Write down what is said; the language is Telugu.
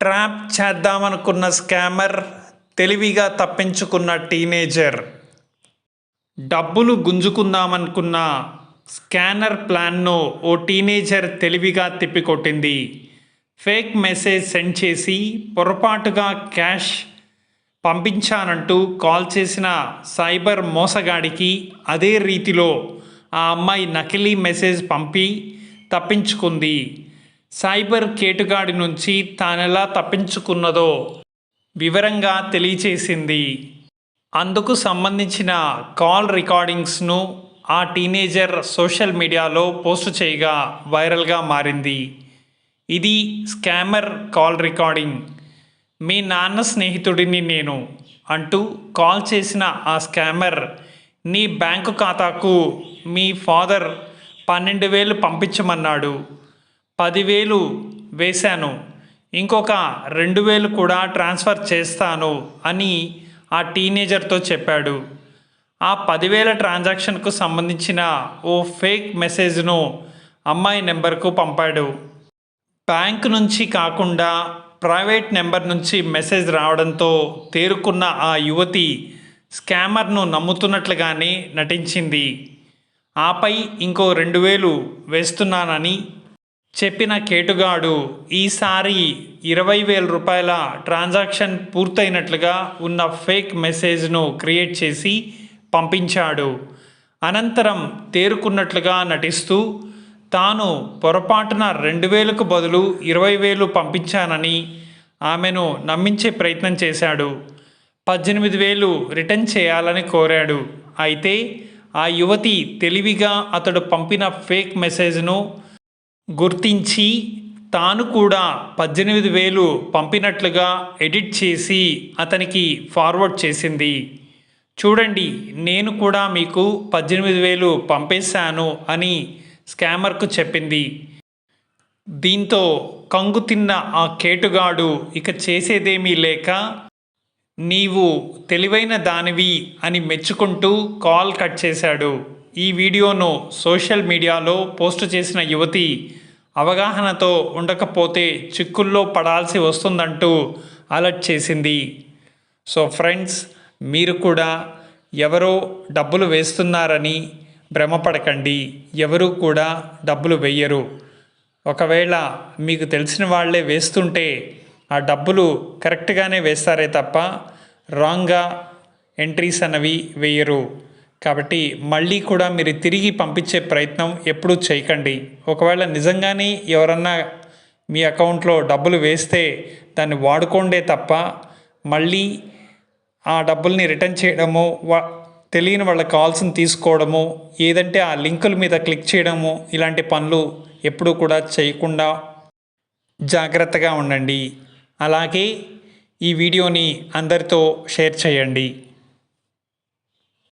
ట్రాప్ చేద్దామనుకున్న స్కామర్ తెలివిగా తప్పించుకున్న టీనేజర్. డబ్బులు గుంజుకుందామనుకున్న స్కానర్ ప్లాన్ను ఓ టీనేజర్ తెలివిగా తిప్పికొట్టింది. ఫేక్ మెసేజ్ సెండ్ చేసి పొరపాటుగా క్యాష్ పంపించానంటూ కాల్ చేసిన సైబర్ మోసగాడికి అదే రీతిలో ఆ అమ్మాయి నకిలీ మెసేజ్ పంపి తప్పించుకుంది. సైబర్ కేటుగాడి నుంచి తానెలా తప్పించుకున్నదో వివరంగా తెలియచేసింది. అందుకు సంబంధించిన కాల్ రికార్డింగ్స్ను ఆ టీనేజర్ సోషల్ మీడియాలో పోస్ట్ చేయగా వైరల్గా మారింది. ఇది స్కామర్ కాల్ రికార్డింగ్. మీ నాన్న స్నేహితుడిని నేను అంటూ కాల్ చేసిన ఆ స్కామర్ నీ బ్యాంకు ఖాతాకు మీ ఫాదర్ పన్నెండు వేలు పంపించమన్నాడు. పదివేలు వేశాను. ఇంకొక రెండు వేలు కూడా ట్రాన్స్ఫర్ చేస్తాను అని ఆ టీనేజర్తో చెప్పాడు. ఆ పదివేల ట్రాన్సాక్షన్కు సంబంధించిన ఓ ఫేక్ మెసేజ్ను అమ్మాయి నెంబర్కు పంపాడు. బ్యాంక్ నుంచి కాకుండా ప్రైవేట్ నెంబర్ నుంచి మెసేజ్ రావడంతో తేరుకున్న ఆ యువతి స్కామర్ను నమ్ముతున్నట్లుగానే నటించింది. ఆపై ఇంకో రెండు వేలు వేస్తున్నానని చెప్పిన కేటుగాడు ఈసారి ఇరవై వేల రూపాయల ట్రాన్సాక్షన్ పూర్తయినట్లుగా ఉన్న ఫేక్ మెసేజ్ను క్రియేట్ చేసి పంపించాడు. అనంతరం తేరుకున్నట్లుగా నటిస్తూ తాను పొరపాటున రెండు వేలకు బదులు ఇరవై వేలు పంపించానని ఆమెను నమ్మించే ప్రయత్నం చేశాడు. పద్దెనిమిది వేలు రిటర్న్ చేయాలని కోరాడు. అయితే ఆ యువతి తెలివిగా అతడు పంపిన ఫేక్ మెసేజ్ను గుర్తించి తాను కూడా పద్దెనిమిది వేలు పంపినట్లుగా ఎడిట్ చేసి అతనికి ఫార్వర్డ్ చేసింది. చూడండి నేను కూడా మీకు పద్దెనిమిది వేలు పంపేశాను అని స్కామర్కు చెప్పింది. దీంతో కంగు తిన్న ఆ కేటుగాడు ఇక చేసేదేమీ లేక నీవు తెలివైన దానివి అని మెచ్చుకుంటూ కాల్ కట్ చేశాడు. ఈ వీడియోను సోషల్ మీడియాలో పోస్ట్ చేసిన యువతి అవగాహనతో ఉండకపోతే చిక్కుల్లో పడాల్సి వస్తుందంటూ అలర్ట్ చేసింది. సో ఫ్రెండ్స్ మీరు కూడా ఎవరో డబ్బులు వేస్తున్నారని భ్రమపడకండి. ఎవరు కూడా డబ్బులు వేయరు. ఒకవేళ మీకు తెలిసిన వాళ్ళే వేస్తుంటే ఆ డబ్బులు కరెక్ట్గానే వేస్తారే తప్ప రాంగ్గా ఎంట్రీస్ అనేవి వేయరు. కాబట్టి మళ్ళీ కూడా మీరు తిరిగి పంపించే ప్రయత్నం ఎప్పుడూ చేయకండి. ఒకవేళ నిజంగానే ఎవరన్నా మీ అకౌంట్లో డబ్బులు వేస్తే దాన్ని వాడుకోండే తప్ప మళ్ళీ ఆ డబ్బుల్ని రిటర్న్ చేయడము వా తెలియని వాళ్ళ కాల్స్ని తీసుకోవడము ఏదంటే ఆ లింకుల మీద క్లిక్ చేయడము ఇలాంటి పనులు ఎప్పుడూ కూడా చేయకుండా జాగ్రత్తగా ఉండండి. అలాగే ఈ వీడియోని అందరితో షేర్ చేయండి.